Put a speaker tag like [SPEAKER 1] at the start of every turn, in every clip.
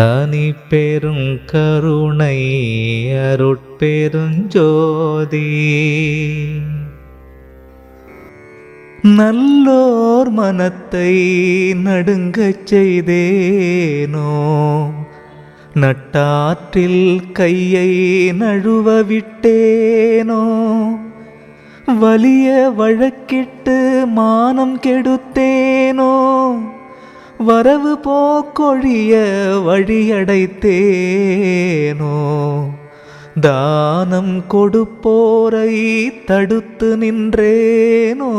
[SPEAKER 1] தனி பெரும் கருணை அருட்பெருஞ்சோதி நல்லோர் மனத்தை நடுங்கச் செய்தேனோ? நட்டாற்றில் கையை நழுவ விட்டேனோ? வலிய வழக்கிட்டு மானம் கெடுத்தேனோ? வரவு போக்கொழிய வழியடைத்தேனோ? தானம் கொடுப்போரை தடுத்து நின்றேனோ?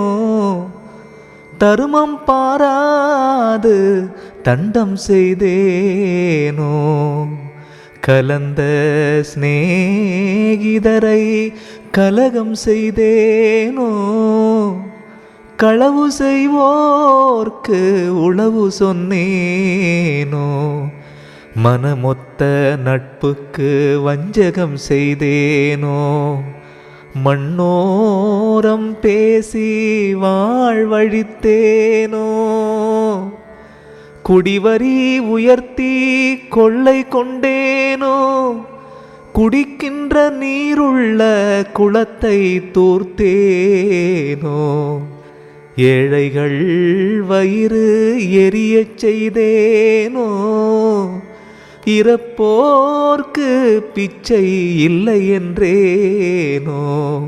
[SPEAKER 1] தருமம் பாராது தண்டம் செய்தேனோ? கலந்த சிநேகிதரை கலகம் செய்தேனோ? களவு செய்வோர்க்கு உளவு சொன்னேனோ? மனமொத்த நட்புக்கு வஞ்சகம் செய்தேனோ? மண்ணோரம் பேசி வாழ்வழித்தேனோ? குடிவரி உயர்த்தி கொள்ளை கொண்டேனோ? குடிக்கின்ற நீருள்ள குளத்தை தூர்த்தேனோ? ஏழைகள் வயிறு எரியச் செய்தேனோ? இறப்போர்க்கு பிச்சை இல்லை என்றேனோ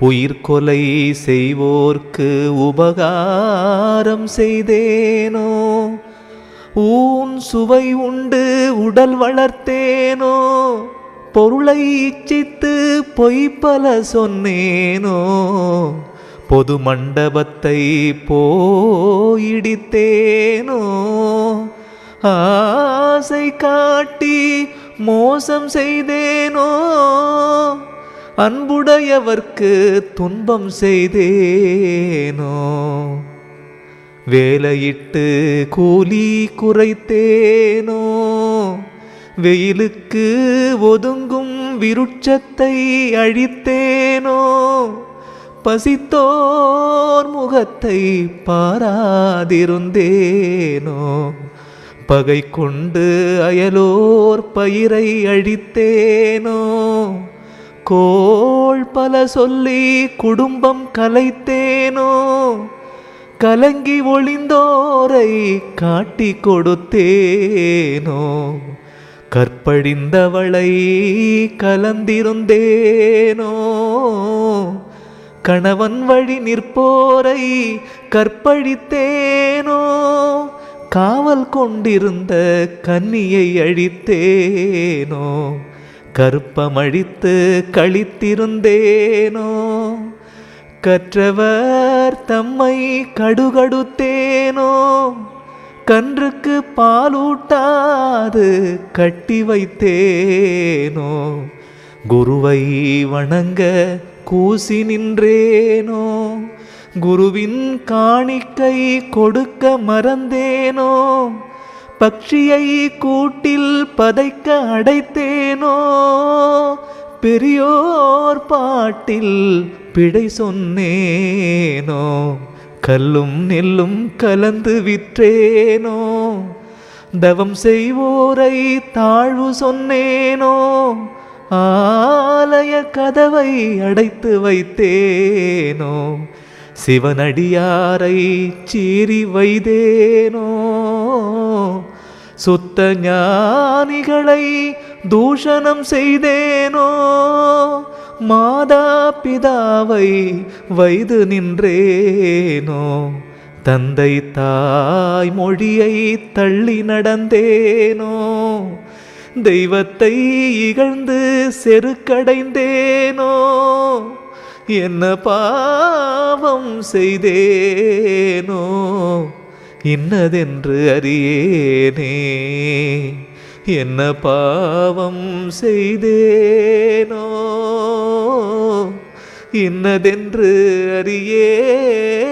[SPEAKER 1] உயிர் கொலை செய்வோர்க்கு உபகாரம் செய்தேனோ? ஊன் சுவை உண்டு உடல் வளர்த்தேனோ? பொருளை இச்சித்து பொய்ப்பல சொன்னேனோ? பொது மண்டபத்தை போயிடித்தேனோ? ஆசை காட்டி மோசம் செய்தேனோ? அன்புடையவர்க்கு துன்பம் செய்தேனோ? வேலையிட்டு கூலி குறைத்தேனோ? வெயிலுக்கு ஒதுங்கும் விருட்சத்தை அழித்தேனோ? பசித்தோர் முகத்தை பாராதிருந்தேனோ? பகை கொண்டு அயலோர் பயிரை அழித்தேனோ? கோள் பல சொல்லி குடும்பம் கலைத்தேனோ? கலங்கி ஒளிந்தோரை காட்டி கொடுத்தேனோ? கற்பழிந்தவளை கலந்திருந்தேனோ? கணவன் வழி நிற்போரை கற்பழித்தேனோ? காவல் கொண்டிருந்த கன்னியை அழித்தேனோ? கருப்பமழித்து கழித்திருந்தேனோ கற்றவர் தம்மை கடுகடுத்தேனோ? கன்றுக்கு பாலூட்டாது கட்டி வைத்தேனோ? குருவை வணங்க கூசி நின்றேனோ? குருவின் காணிக்கை கொடுக்க மறந்தேனோ? பக்ஷியை கூட்டில் பதைக்க அடைத்தேனோ? பெரியோர் பாட்டில் பிழை சொன்னேனோ? கல்லும் நெல்லும் கலந்து விற்றேனோ? தவம் செய்வோரை தாழ்வு சொன்னேனோ? ஆலய கதவை அடைத்து வைத்தேனோ? சிவனடியாரை சீறி வைதேனோ சுத்த ஞானிகளை தூஷணம் செய்தேனோ? மாதா பிதாவை வைது நின்றேனோ? தந்தை தாய் மொழியை தள்ளி நடந்தேனோ? தெய்வத்தை இகழ்ந்து செருக்கடைந்தேனோ? என்ன பாவம் செய்தேனோ? இன்னதென்று அறியேனே. என்ன பாவம் செய்தேனோ? இன்னதென்று அறியே